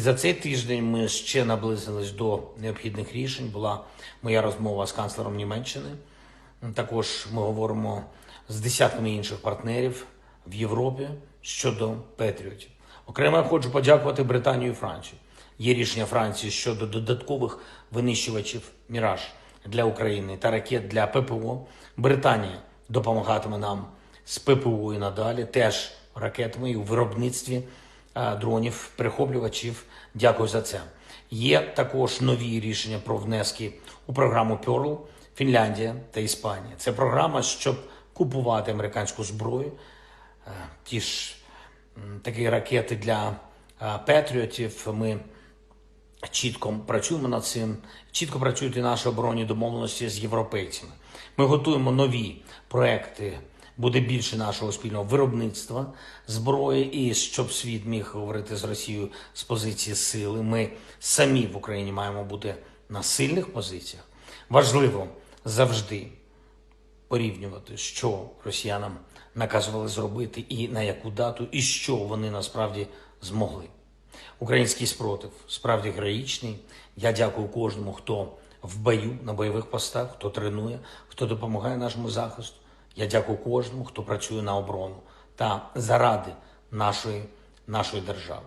За цей тиждень ми ще наблизились до необхідних рішень. Була моя розмова з канцлером Німеччини. Також ми говоримо з десятками інших партнерів в Європі щодо Петріотів. Окремо я хочу подякувати Британію і Францію. Є рішення Франції щодо додаткових винищувачів Міраж для України та ракет для ППО. Британія допомагатиме нам з ППО і надалі, теж ракетами і у виробництві дронів, перехоплювачів. Дякую за це. Є також нові рішення про внески у програму Pearl Фінляндія та Іспанія. Це програма, щоб купувати американську зброю, е, ті ж такі ракети для е, Петріотів. Ми чітко працюємо над цим. Чітко працюють і наші оборонні домовленості з європейцями. Ми готуємо нові проекти. Буде більше нашого спільного виробництва зброї, і щоб світ міг говорити з Росією з позиції сили. Ми самі в Україні маємо бути на сильних позиціях. Важливо завжди порівнювати, що росіянам наказували зробити, і на яку дату, і що вони насправді змогли. Український спротив справді героїчний. Я дякую кожному, хто в бою на бойових постах, хто тренує, хто допомагає нашому захисту. Я дякую кожному, хто працює на оборону та заради нашої, нашої держави.